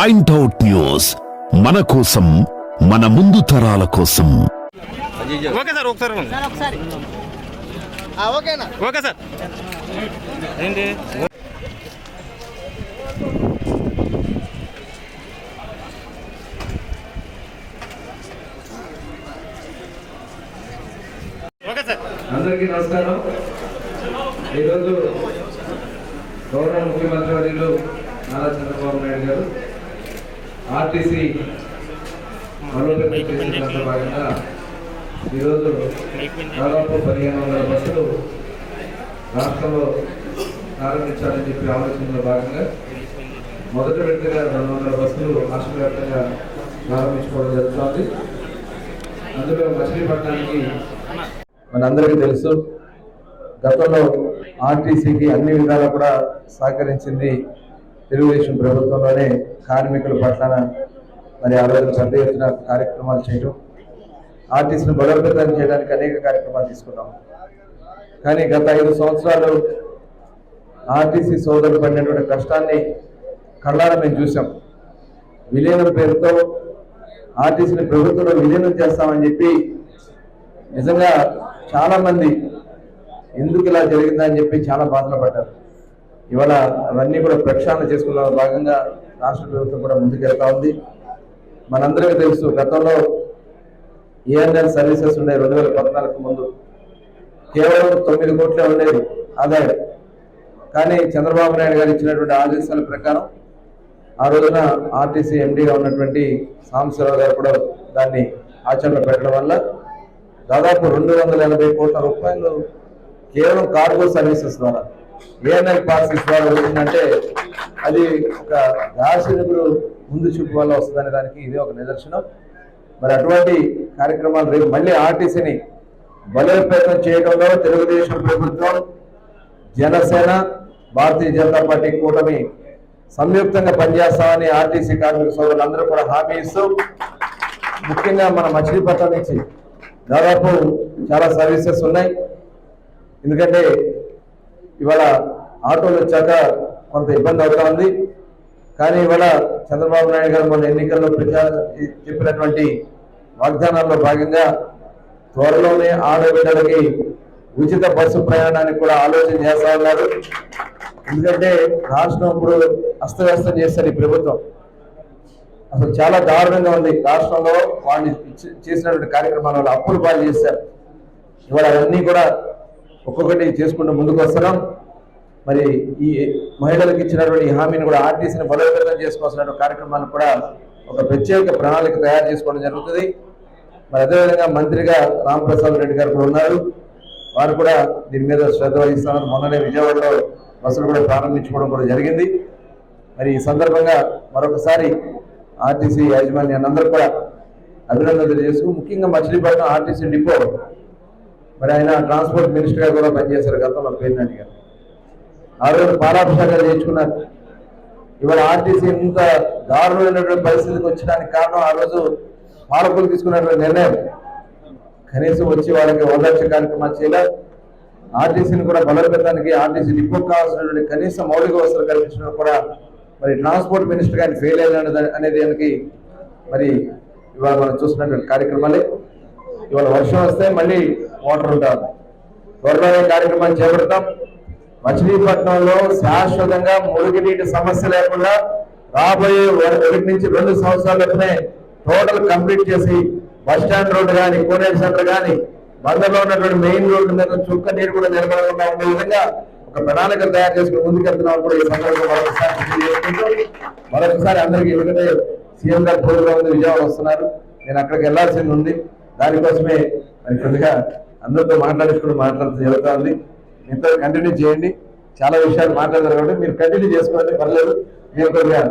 Point out news మన కోసం మన ముందు తరాల కోసం. ఓకే సార్ ఒకసారి ఓకేనా? Okay sir. ఏంటి? Okay sir. అందరికీ నమస్కారం. ఈరోజు గౌరవ ముఖ్యమంత్రి వర్యులు నారా చంద్రబాబు నాయుడు గారు ఆర్టీసీ భాగంగా ఈరోజు దాదాపు పదిహేను వందల బస్సులు రాష్ట్రంలో ప్రారంభించాలని చెప్పి ఆలోచనలో భాగంగా మొదటి విడతగా రెండు వందల బస్సులు రాష్ట్ర వ్యాప్తంగా ప్రారంభించుకోవడం జరుగుతోంది. అందులో మచిలీపట్నానికి మనందరికీ తెలుసు గతంలో ఆర్టీసీకి అన్ని విధాలా కూడా సహకరించింది తెలుగుదేశం ప్రభుత్వంలోనే కార్మికుల పట్ల మరి ఆ రోజు పెద్ద ఎత్తున కార్యక్రమాలు చేయడం ఆర్టీసీని బలోపేతం చేయడానికి అనేక కార్యక్రమాలు తీసుకున్నాం. కానీ గత ఐదు సంవత్సరాలు ఆర్టీసీ సోదరులు పడినటువంటి కష్టాన్ని కళ్ళారా మేము చూసాం విలీనం పేరుతో ఆర్టీసీని ప్రభుత్వంలో విలీనం చేస్తామని చెప్పి నిజంగా చాలామంది ఎందుకు ఇలా జరిగిందని చెప్పి చాలా బాధలు పడ్డారు. ఇవాళ అవన్నీ కూడా ప్రక్షాళన చేసుకున్న భాగంగా రాష్ట్ర ప్రభుత్వం కూడా ముందుకెళ్తా ఉంది. మనందరికీ తెలుసు గతంలో ఏఎన్ఎల్ సర్వీసెస్ ఉండే రెండు వేల పద్నాలుగు ముందు కేవలం తొమ్మిది కోట్లే ఉండేది ఆదాయం. కానీ చంద్రబాబు నాయుడు గారు ఇచ్చినటువంటి ఆదేశాల ప్రకారం ఆ రోజున ఆర్టీసీ ఎండీగా ఉన్నటువంటి సాంబశివరావు గారు కూడా దాన్ని ఆచరణ పెట్టడం వల్ల దాదాపు రెండు వందల ఎనభై కోట్ల రూపాయలు కేవలం కార్గో సర్వీసెస్ ద్వారా ఏఎన్ఎల్ పార్సెస్ ద్వారా వచ్చిందంటే అది ఒక దార్శనికుడు ముందు చూపు వల్ల వస్తుందనే దానికి ఇది ఒక నిదర్శనం. మరి అటువంటి కార్యక్రమాలు రేపు మళ్ళీ ఆర్టీసీని బలోపేతం చేయడంలో తెలుగుదేశం ప్రభుత్వం జనసేన భారతీయ జనతా పార్టీ కూటమి సంయుక్తంగా పనిచేస్తామని ఆర్టీసీ కార్మిక సోదరులందరూ కూడా హామీ ఇస్తూ ముఖ్యంగా మన మచిలీపట్నం నుంచి దాదాపు చాలా సర్వీసెస్ ఉన్నాయి. ఎందుకంటే ఇవాళ ఆటోలు వచ్చాక కొంత ఇబ్బంది అవుతా ఉంది. కానీ ఇవాళ చంద్రబాబు నాయుడు గారు మొన్న ఎన్నికల్లో ప్రచారం చెప్పినటువంటి వాగ్దానాల్లో భాగంగా త్వరలోనే ఆడబిడ్డలకి ఉచిత బస్సు ప్రయాణానికి కూడా ఆలోచన చేస్తా ఉన్నారు. ఎందుకంటే రాష్ట్రం ఇప్పుడు అస్తవ్యస్తం చేస్తారు ఈ ప్రభుత్వం. అసలు చాలా దారుణంగా ఉంది. రాష్ట్రంలో వాళ్ళు చేసినటువంటి కార్యక్రమాల వల్ల అప్పులు పాలు చేశారు. ఇవాళ అవన్నీ కూడా ఒక్కొక్కటి చేసుకుంటూ ముందుకు వస్తున్నాం. మరి ఈ మహిళలకు ఇచ్చినటువంటి హామీని కూడా ఆర్టీసీని బలోపేతం చేసుకోవాల్సిన కార్యక్రమాన్ని కూడా ఒక ప్రత్యేక ప్రణాళిక తయారు చేసుకోవడం జరుగుతుంది. మరి అదేవిధంగా మంత్రిగా రామప్రసాద్ రెడ్డి గారు కూడా ఉన్నారు. వారు కూడా దీని మీద శ్రద్ధ వహిస్తున్నారు. మొన్ననే విజయవాడలో బస్సులు కూడా ప్రారంభించుకోవడం కూడా జరిగింది. మరి ఈ సందర్భంగా మరొకసారి ఆర్టీసీ యాజమాన్యాన్ని అందరూ కూడా అభినందనలు తెలియజేస్తూ ముఖ్యంగా మచిలీపట్నం ఆర్టీసీ డిపో మరి ఆయన ట్రాన్స్పోర్ట్ మినిస్టర్గా కూడా పనిచేశారు గతంలో పేర్నాటి గారు. ఆ రోజు పాలాభిషేకాలు చేయించుకున్నారు. ఇవాళ ఆర్టీసీ ఇంత దారుణమైనటువంటి పరిస్థితికి వచ్చడానికి కారణం ఆ రోజు పాలకులు తీసుకున్నటువంటి నిర్ణయం. కనీసం వచ్చి వాళ్ళకి ఓదార్చే కార్యక్రమాలు చేయలేదు ఆర్టీసీని కూడా బలోపేతానికి ఆర్టీసీ డిపోకి కావాల్సినటువంటి కనీస మౌలిక వసతులు కల్పించడం కూడా మరి ట్రాన్స్పోర్ట్ మినిస్టర్ గారిని ఫెయిల్ అయిన అనేది దానికి మరి ఇవాళ మనం చూస్తున్నటువంటి కార్యక్రమాలే. ఇవాళ వర్షం వస్తే మళ్ళీ వాటర్ ఉంటారు. త్వరలోనే కార్యక్రమాన్ని చేపడతాం. మచిలీపట్నంలో శాశ్వతంగా మురుగునీటి సమస్య లేకుండా రాబోయే ఒకటి నుంచి రెండు సంవత్సరాలలోనే టోటల్ కంప్లీట్ చేసి bus stand road Koneru centre centre కానీ బందర్లో ఉన్నటువంటి మెయిన్ రోడ్డు మీద చుక్క నీరు కూడా నిలబడకుండా ఉండే విధంగా ఒక ప్రణాళిక తయారు చేసుకుని ముందుకెళ్తున్నాం కూడా ఈ సందర్భంగా మరొకసారి మరొకసారి అందరికీ ఎందుకంటే సీఎం గారు పూర్తిగా ఉంది విజయవాడ వస్తున్నారు. నేను అక్కడికి వెళ్ళాల్సింది ఉంది. దానికోసమే మరి కొద్దిగా అందరితో మాట్లాడించుకుని మాట్లాడుతూ జరుగుతా ఉంది. మీతో కంటిన్యూ చేయండి. చాలా విషయాలు మాట్లాడతారు కాబట్టి మీరు కంటిన్యూ చేసుకోవాలి పర్లేదు. మీరు కొద్దిగా